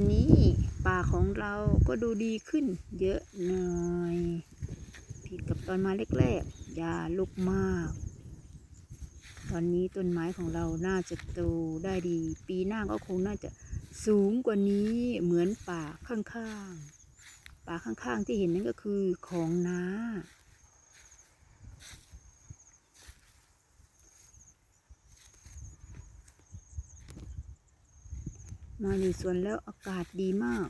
อนนี้ป่าของเราก็ดูดีขึ้น เยอะหน่อยผิดกับตอนมาแรกๆอย่าลุกมาก ตอนนี้ต้นไม้ของเราน่าจะโตได้ดี ปีหน้าก็คงน่าจะสูงกว่านี้เหมือนป่าข้างๆ ป่าข้างๆที่เห็นนั่นก็คือของน้า มาอยู่สวนแล้วอากาศดีมาก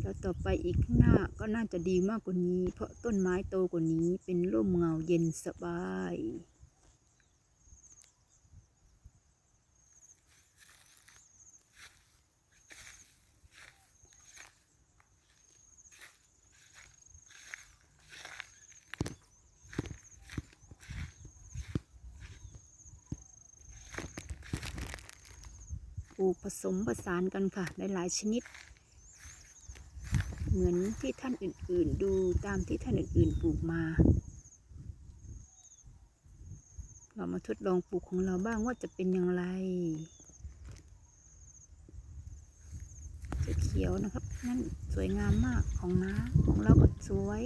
แล้วต่อไปอีกข้างหน้าก็น่าจะดีมากกว่านี้ เพราะต้นไม้โตกว่านี้เป็นร่มเงาเย็นสบาย ลูกผสมผสานกันค่ะ หลายๆชนิด เหมือนที่ท่านอื่นๆ ดูตามที่ท่านอื่นๆปลูกมา เรามาทดลองปลูกของเราบ้างว่าจะเป็นอย่างไรจะเขียวนะครับ นั่นสวยงามมากของน้าของเราก็สวย